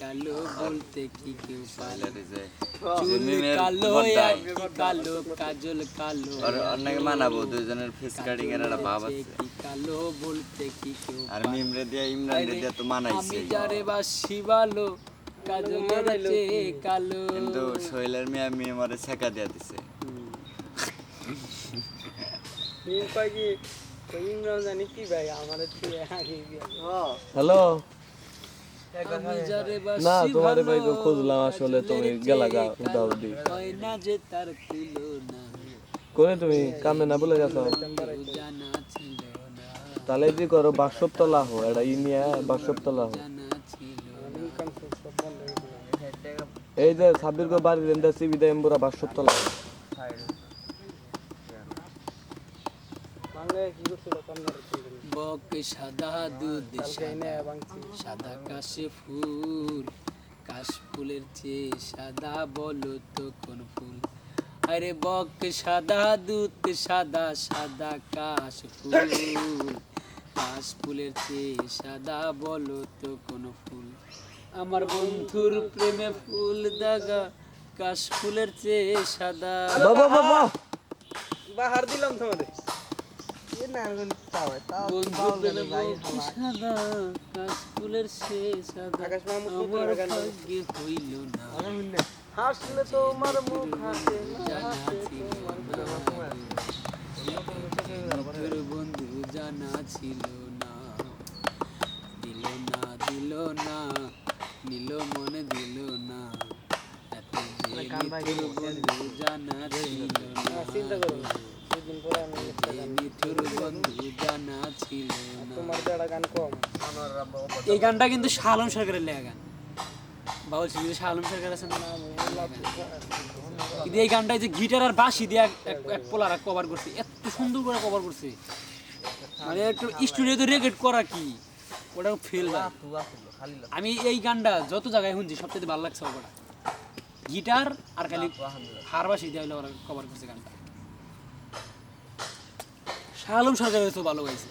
কালো বলতে কি কেউ কাজল অনেকে মানাবো দুজনের ফেস কাটিং এর একটা ভাব আছে। কি কালো বলতে কি কেউ আর মিমরে দিয়ে ইমরান দিয়ে তো মানাইছে আমি যারে বাসি ভালো কালো কিন্তু শৈলের মিয়া মিয়ে মরে ছেকা দিয়া দিছে। হ্যালো? না। তোমার ভাই খুঁজলাম আসলে তুমি গেলা গা চেয়ে উদাও দি। না যে তার তুলনা। করে তুমি? কামে না বলে গেছো? তাহলে দি করো বাক্সপ তোলা হো এটা ই নিয়ে বাক্সপ তোলা হো। এই যে সাব্বির গো বাড়ি রেন্দা সিবি দে এমবুরা বাক্সপ তোলা বক সাদা দুধ সাদা কাশে ফুল, কাশ ফুলের চেয়ে সাদা বলো তো কোন ফুল? আরে বক সাদা দুধ সাদা সাদা কাশ ফুল। কাশ ফুলের চেয়ে সাদা বলো তো কোন ফুল। আমার বন্ধুর প্রেমে ফুল দাগা কাশ ফুলের চেয়ে সাদা। বাবা বাবা বাহার দিলাম তোমাদের। বন্ধু সাদা সাদা। আকাশ আমার ভাগ্যে হইল না। হাসলে তোমার মুখ হাসে না। জানা ছিল না দিল না দিল না নিল মনে দিল না। এত বন্ধু জানা ছিল চিন্তা করো এই গানটা কিন্তু শালম সরকারের লেখা গান। বাউল সিং শালম সরকার আছেন কিন্তু এই গানটা যে গিটার আর বাঁশি দিয়ে এক পোলারা কভার করছে এত সুন্দর করে কভার করছে। মানে একটু স্টুডিওতে রেকর্ড করা কি? ওটা ফেল আমি এই গানটা যত জায়গায় শুনছি সবচেয়ে ভালো লাগছে ওটা। গিটার আর খালি হারবাসি ওরা কভার করছে গানটা। শালম সাজা তো ভালো গাইছে